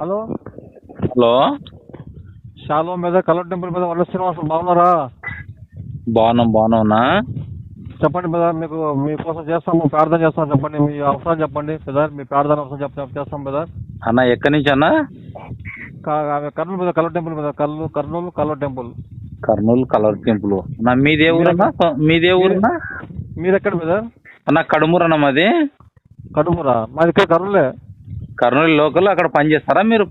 Hello? Hello? షాలో మీద colour temple మీద వల్ల శ్రీనివాసం బాగున్నారా? బాగున్నాం బాగున్నావునా? చెప్పండి మీద మీకు మీకోసం చేస్తాము ప్రార్థన చేస్తాం చెప్పండి మీ అవసరం చెప్పండి. బ్రదర్ మీ ప్రార్థన అవసరం చెప్తాం చేస్తాం బ్రదర్. అన్న ఎక్కడి నుంచి అన్న? కర్నూలు మీద కలర్ టెంపుల్ మీద Kurnool Kurnool colour temple. Kurnool colour temple. నా మీదే ఊరన్నా? మీదే ఊరన్నా? మీరు ఎక్కడ బ్రదర్? అన్న కడుమూరు అన్న మాది? కడుమురా? మాది ఇక్కడ కర్నూలే. కర్నూలు లోకల్ అక్కడ పని చేస్తారా మీరు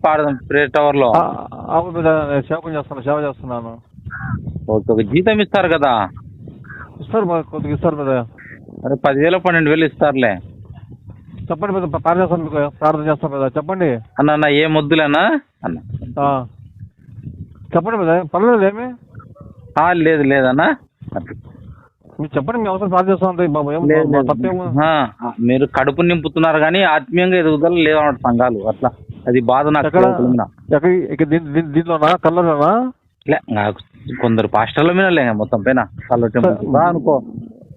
అవును బ్రదర్ నేను సేవ చేస్తాను సేవ చేస్తున్నాను. ఓకే జీతం ఇస్తారు కదా? ఇస్తారు కొద్దిగా ఇస్తారు బ్రదర్ అరే పదివేలు పన్నెండు వేలు ఇస్తారులే. చెప్పండి బ్రదర్ ప్రార్థన ప్రార్థన చేస్తాం బ్రదర్ చెప్పండి. అన్న అన్న ఏ మొద్దులేనా? అన్న. చెప్పండి బ్రదర్ పర్లేదు ఏమి? లేదు లేదన్నా. మీరు చెప్పండి మీ అవసరం చేస్తాం బాబు ఏం లేదు, లేదు. తప్పేమో ఆ, ఆ, మీరు కడుపు నింపుతున్నారు కానీ ఆత్మీయంగా ఎదుగుదల లేవన్నమాట సంఘాలు అట్లా. అది బాధ నాకు ఎక్కడ? లోపల మీద. ఎక్కడ? ఇక్కడ దీని- దీని- దీంట్లోనా? కళ్ళలోనా లే నాకు కొందరు పాస్టర్ల మీద లే మొత్తం పైన. కళ్ళ టెంపుల్. అనుకో.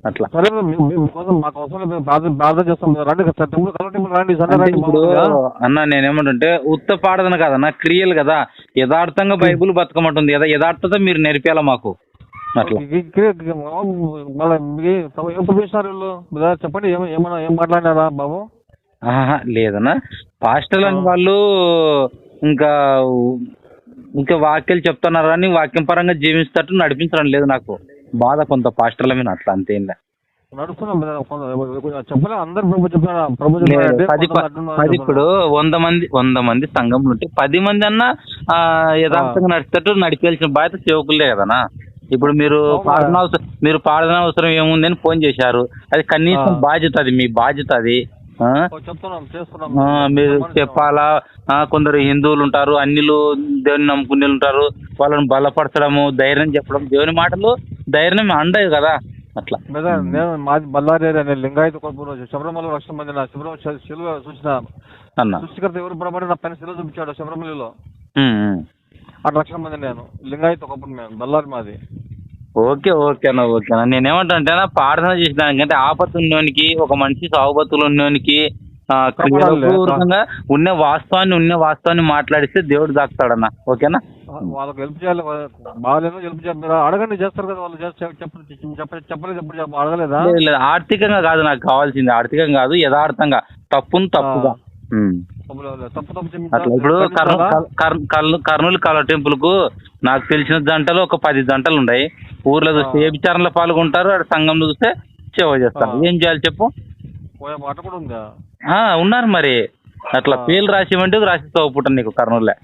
అట్లా. సరే మీ- మీ కోసం మాకు అవసరం లేదు. మేము ప్రార్థన ప్రార్థన చేస్తాం. బ్రదర్. రండి సార్ టెంపుల్ కలర్ టెంపుల్ రండి. సండే అంటే రండి ఇప్పుడు మామూలుగా. అన్న నేనేమంటుంటే ఉత్త పాడదన కదన్న క్రియలు కదా. యథార్థంగా బైబుల్ బతకమంటుంది యథా యథార్థత మీరు నేర్పేయాల మాకు? మళ్ళీ వీళ్ళు? చెప్పండి ఏమన్నా ఏం మాట్లాడినారా బాబు? లేదన్న. పాస్టర్లు అని వాళ్ళు ఇంకా ఇంకా వాక్యాలు చెప్తున్నారు కానీ వాక్యం పరంగా జీవిస్తట్టు నడిపించడం లేదు నాకు. బాధ కొంత పాస్టర్ల మీద అట్లా అంతేం. ఇప్పుడు వంద మంది వంద మంది సంఘంలో ఉంటే పది మంది అన్నా ఆ, యథార్థంగా నడిచేటట్టు నడిపేయాల్సిన బాధ్యత సేవకులే కదనా ఇప్పుడు మీరు? పాడన అవసరం మీరు పాడన అవసరం ఏముంది అని ఫోన్ చేశారు. అది కనీసం. బాధ్యత అది మీ బాధ్యత అది. మీరు. చెప్పాలా? కొందరు హిందువులు ఉంటారు అన్నిలు దేవుని నమ్ముకునే ఉంటారు. వాళ్ళని బలపరచడము ధైర్యం చెప్పడం దేవుని మాటలు ధైర్యం అండవు కదా. అట్లా. నేను మాది ఏరియా నేను లింగాయత కొడుకు శబరిమల లక్ష మంది నా శబరిమల శిలువ చూసిన అన్న. సృష్టికర్త ఎవరు పడబడి నా పైన శిలువ చూపించాడు శబరిమలలో. అటు లక్ష మంది నేను. లింగాయత ఒకప్పుడు మేము బళ్ళారి మాది. ఓకే ఓకే అన్న ఓకే అన్న. నేనేమంటా అంటే ప్రార్థన చేసినానికంటే ఆపత్తు ఉన్నోనికి ఒక మనిషి సాగుబతులు ఉన్నోనికి ఆ, క్రియాపూర్వకంగా ఉన్న వాస్తవాన్ని ఉన్న వాస్తవాన్ని మాట్లాడిస్తే దేవుడు దాస్తాడన్న ఓకేనా వాళ్ళకి హెల్ప్ చేయాలి బాగాలేదు హెల్ప్ చేయాలి. మీరు అడగండి చేస్తారు కదా వాళ్ళు చెప్పలేదు ఎప్పుడు అడగలేదా? లేదు, లేదు. ఆర్థికంగా కాదు నాకు కావాల్సింది. ఆర్థికంగా కాదు యథార్థంగా. తప్పును తప్పుగా. అట్లా ఇప్పుడు కర్నూలు కళ టెంపుల్కు నాకు తెలిసిన జంటలు ఒక పది జంటలు ఉన్నాయి ఊర్లో చూస్తే ఏ విచారణలో పాల్గొంటారు అక్కడ సంఘంలో చూస్తే సేవ చేస్తారు. ఏం చేయాలి చెప్పు? ఉన్నారు మరి. అట్లా. పేర్లు రాసి ఇవ్వండి రాసి తోపుట నీకు కర్నూలులో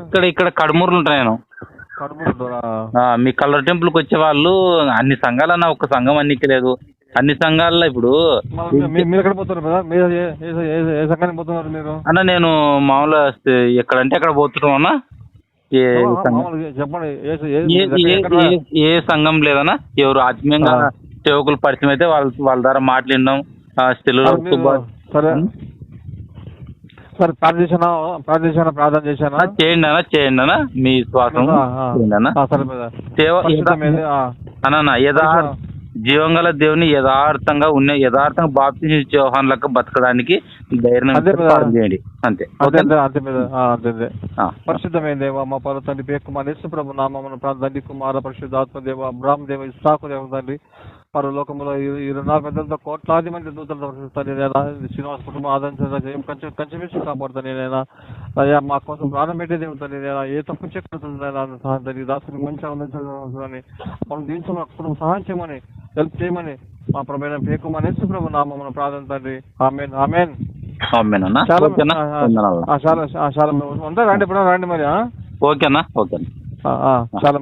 ఇక్కడ ఇక్కడ కడుమూరులు ఉంటాయి నేను. మీ కలర్ టెంపుల్కి వచ్చే వాళ్ళు అన్ని సంఘాలన్నా ఒక్క సంఘం అన్నికి లేదు. అన్ని సంఘాల్లో ఇప్పుడు మీరు ఎక్కడ ఏ- సంఘానికి పోతున్నారు మీరు? అన్న నేను మామూలుగా ఎక్కడంటే అక్కడ పోతున్నాం అన్న. ఏ సంఘం? మామూలుగా చెప్పండి. ఏ- సంఘం లేదన్నా. ఎవరు ఆత్మీయంగా. సేవకులు పరిచయం అయితే వాళ్ళ వాళ్ళ ద్వారా మాట్లాడినాం. సరే, ప్రార్థన చేశానా ప్రార్థన చేశానా ప్రార్థన చేశానా? ఆ, చేయండి అన్న చేయండి అన్న. మీ శ్వాసం. చేయండి అన్న. సేవ. అన్న యథా జీవంగల దేవుని యథార్థంగా ఉన్న యథార్థంగా బాప్తి వ్యవహారాలకు బతకడానికి ధైర్యం చేయండి. అంతే. పరిశుద్ధమైన దేవ మా పర్వ తండ్రి పేరు కుమార్ యేసు ప్రభు ప్రార్థన తండ్రి కుమార పరిశుద్ధాత్మ దేవ అబ్రాహ్మ దేవ ఇస్సాకు దేవ తండ్రి పరలోకములో ఈ- ఇరవై నాలుగు పెద్దలతో కోట్లాది మంది దూతలతో తండ్రి నేను శ్రీనివాస కుటుంబం ఆదరించిన కంచె కంచె వేసి కాపాడుతాను నేను అయ్యా మా కోసం ప్రాణం పెట్టే దేవుడు తండ్రి నేను ఏ తప్పు తండ్రి దాసుని మంచిగా ఉందని మనం దీంట్లో కుటుంబం సహాయం చేయమని హెల్ప్ చేయమని మా ప్రభు పేకుమార్ యేసు ప్రభు నామమున ప్రార్థన తండ్రి. Amen amen. చాలా చాలా చాలా రండి ఇప్పుడు రండి మరి? ఓకేనా ఆ, చాలా